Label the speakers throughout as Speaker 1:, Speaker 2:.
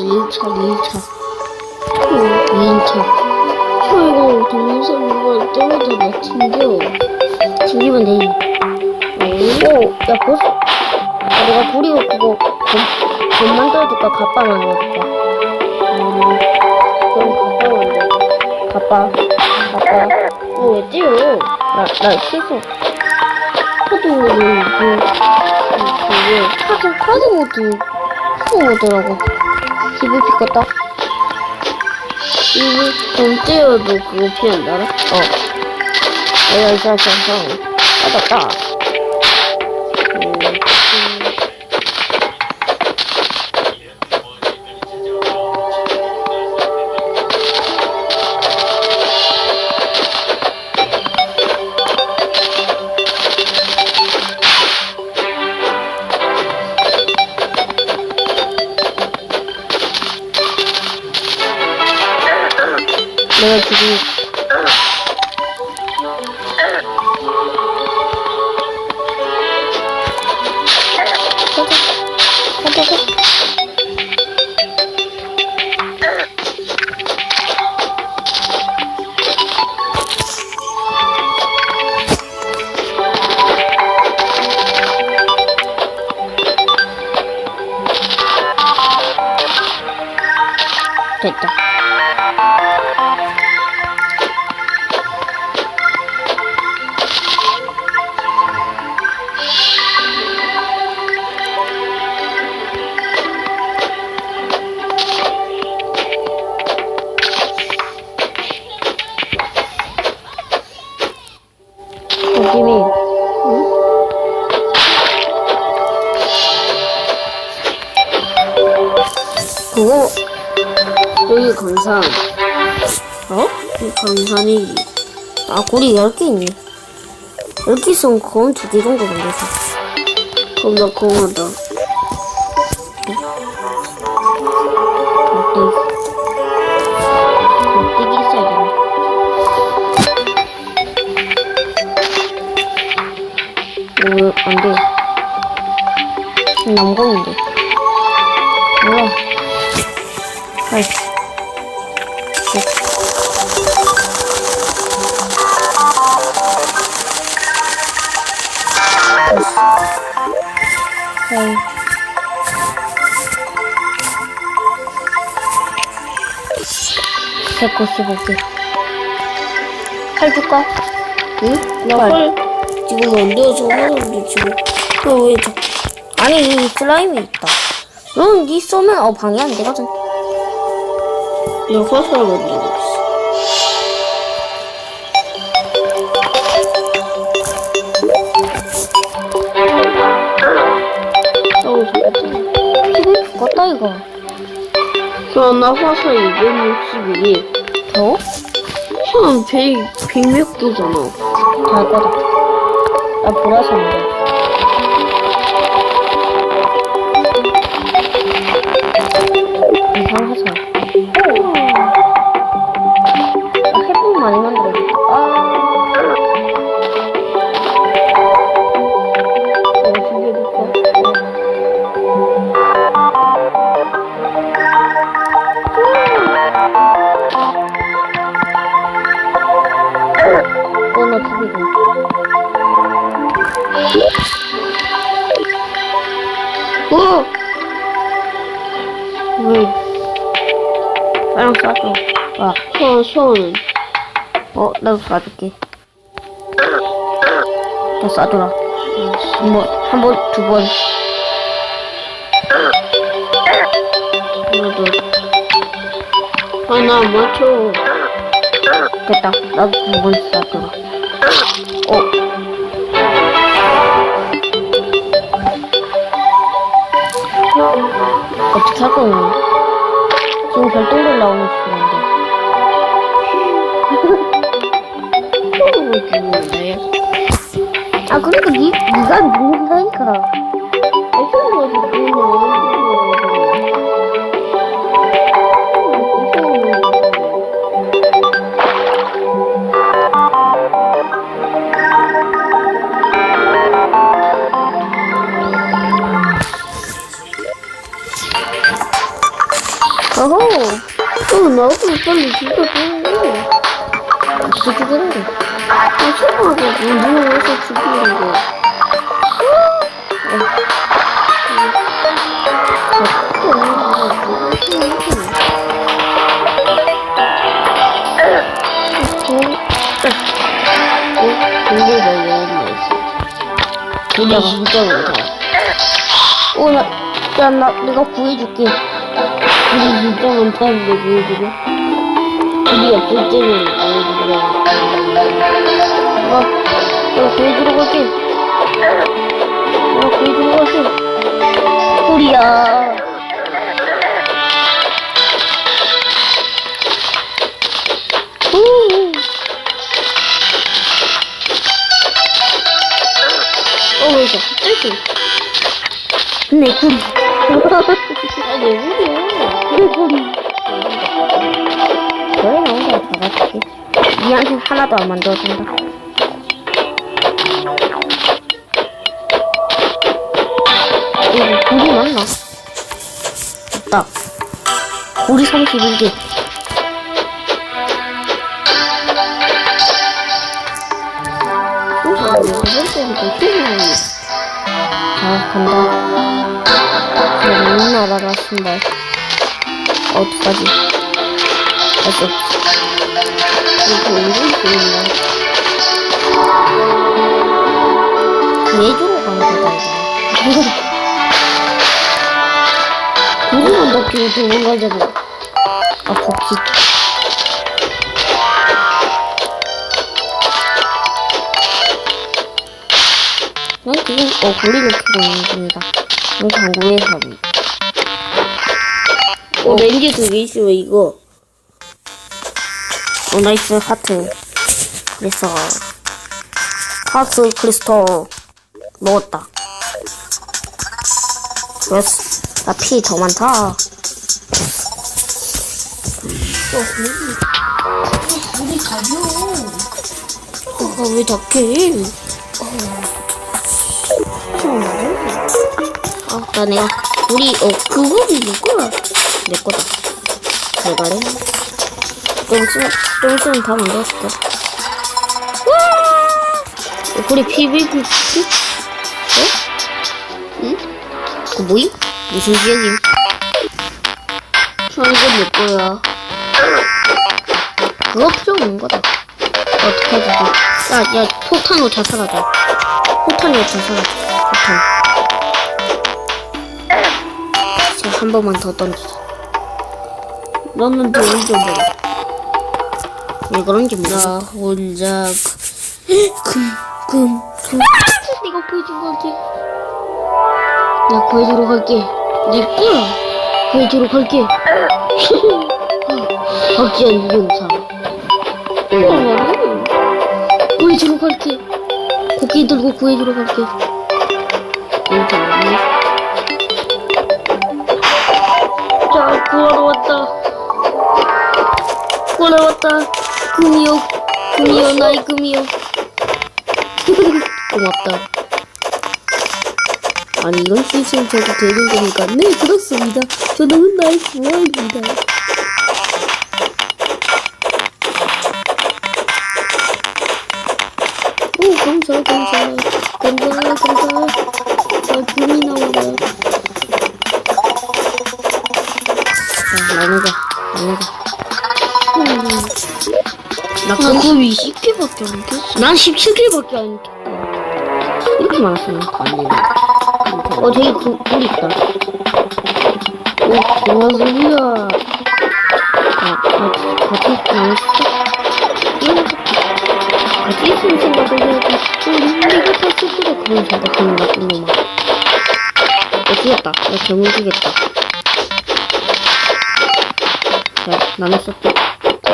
Speaker 1: 1차, 2차. 2차. 저 이거 동영상 보면 때마다 나 튕겨. 튕기면 되지. 오, 야, 벌써. 야, 내가 부리고 그거, 곰, 곰 만들어줄까? 가빠 만들어줄까? 음, 그럼 가빠 만들어. 가빠. 가빠. 너왜 뛰어? 나, 나 실수. 그, 그, 왜, 카드, 카드 모드, 카드 모드라고. 기분 피웠다. 이거 돈 떼어도 그거 피한다? 어. 내가 이사 정상 받았다. 내가 지금 가자 가자 가자 됐다 여기 강산 어? 이 강산이 아 고리 10개 있네 10개 있으면 거운 두개 정도 만들었어 그럼 나 떼기 있어야겠네 오, 안 돼. 남공인데. 뭐야? 아이. 아이. 백구십오개 칼 줄까? 응? 나 칼. 지금 안 되어서 하는데 지금 그왜 저... 아니 이 슬라임이 있다 그럼 니 쏘면 어 방해 안 되거든 내 화살 만들고 있어 이거 죽었다 이거
Speaker 2: 나 화살 262개.
Speaker 1: 더?
Speaker 2: 한 100, 100몇 개잖아.
Speaker 1: 잘 거다 나 보라색 인데 빨랑 쏴줘. 와,
Speaker 2: 서, 서는.
Speaker 1: 어, 나도 쏴줄게. 나 쏴줘라. 한 번, 한 번, 두 번.
Speaker 2: 나도. 하나 맞춰.
Speaker 1: 됐다. 나도 두 번 쏴줘라. 어. 어떻게 할 거냐? 누군다니까.
Speaker 2: 애초에 죽으면
Speaker 1: 어허. 어, 나도 빨리 진짜 좋은데. 어떻게 죽였는데? 아, 초반에 누가 와서 죽이는 거. 우리 진짜 많다. 어, 나, 야, 나, 내가 구해줄게.
Speaker 2: 우리 진짜 많다는데 보여주고. 우리 없을 때는 보여주고.
Speaker 1: 내가, 내가 구해주러 갈게. 내가 구해주러 갈게. 우리야. 후. 어, 왜 자꾸 떼지? 내 구리.
Speaker 2: 아, 내 물이야.
Speaker 1: 내 구리. 그래, 나 혼자 잡아줄게. 니한테 하나도 안 만들어준다. 없다. 구리 31개.
Speaker 2: 아, 여섯 번째부터 키우는
Speaker 1: 자, 간다. 그래, 너무 날아라, 신발. 어떡하지? 없지.
Speaker 2: 이거 은근 좋네.
Speaker 1: 구해주러 가는 거다, 이거. 구리만 덮치고 도망가자고. 아, 법칙. 난 지금, 어, 구리를 키고 있는 중이다. 이 당구에서.
Speaker 2: 어, 렌즈 두개 있으면 이거.
Speaker 1: 어, 나이스, 하트. 그래서, 하트 크리스탈 먹었다. 그래서, 나 피 더 많다.
Speaker 2: 우리 가벼워.
Speaker 1: 어, 왜 닭해? 아, 나 내가, 우리, 어, 그거는 누구야? 내 거다. 잘 가래. 좀 있으면, 좀 있으면 다 만들었을까? 와! 우리 PVP, 어? 응? 그 뭐임? 무슨 지역임?
Speaker 2: 저 이거 내 거야.
Speaker 1: 그거 필요 없는 거다. 어떻게 해야 되지? 야, 야, 포탄으로 자살하자. 포탄으로 자살하자. 포탄. 자, 한 번만 더 던지자.
Speaker 2: 너는 돈좀 벌어.
Speaker 1: 왜 그런 게 뭐야?
Speaker 2: 나 혼자
Speaker 1: 금, 금, 금. 내가 구해주러 갈게. 내가 구해주러 갈게.
Speaker 2: 내 거야.
Speaker 1: 구해주러 갈게. 박지현.
Speaker 2: 나는
Speaker 1: 구해주러 갈게. 고기 들고 구해주러 갈게.
Speaker 2: 자, 구하러 왔다.
Speaker 1: 구하러 왔다. 금이요. 금이요, 나의 금이요. 고맙다.
Speaker 2: 아니, 이런 시스템 저도 되는 거니까. 네, 그렇습니다. 저는 나의 부하입니다. 오, 감사, 감사. 감사, 감사. 자, 금이 나와라.
Speaker 1: 자, 나누자. 나누자.
Speaker 2: 음, 나나
Speaker 1: 금,
Speaker 2: 금이 10개밖에 안 됐어.
Speaker 1: 난 17개밖에 안 켰다. 이렇게
Speaker 2: 아니,
Speaker 1: 어, 저기 두, 둘 있다.
Speaker 2: 오, 좋아, 소리야.
Speaker 1: 아, 아, 같이 나눴어? 같이 있으면 생각을 해야지. 우리 내가 탔을 때도 그런 생각하는 나쁜 놈아. 어, 죽였다. 나 괴물 죽였다. 자? 자,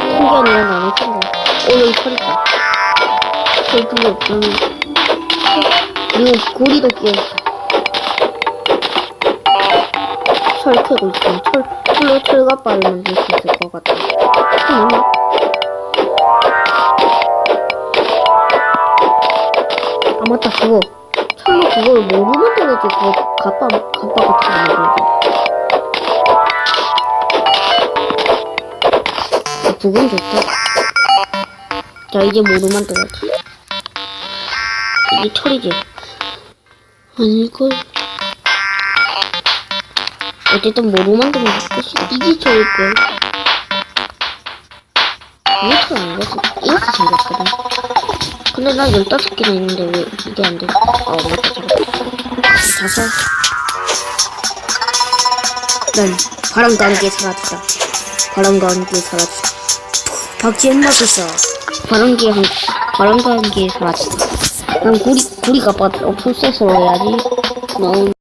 Speaker 1: 큰게 아니라 나눴던 거. 어, 여기 철 있다.
Speaker 2: 별 그게 없잖아.
Speaker 1: 그리고 고리도 끼어있어. 철 캐고 있어. 철, 철로 철갑발을 만들 수 있을 것 같아. 응. 음. 아, 맞다, 그거. 철로 그걸 모르면 되겠지. 그거 갑바, 갑바 같은 거 만들었지? 아, 부분 좋다. 자, 이제 뭐로 만들었지? 이게 철이지?
Speaker 2: 아닐걸?
Speaker 1: 어쨌든 뭐로 만들면 끝이야.
Speaker 2: 이게 저일걸?
Speaker 1: 이게 철 아니거든? 이렇게 생겼거든. 근데 나 15개나 있는데 왜 이게 안 돼? 어, 맞다. 자서. 난 바람과 함께 사라지다. 바람과 함께 사라지다. 박지현. 바람과 함 바람과 함께 사라지다. 난 구리, 구리가 빠져. 풀셋으로 해야지. 넌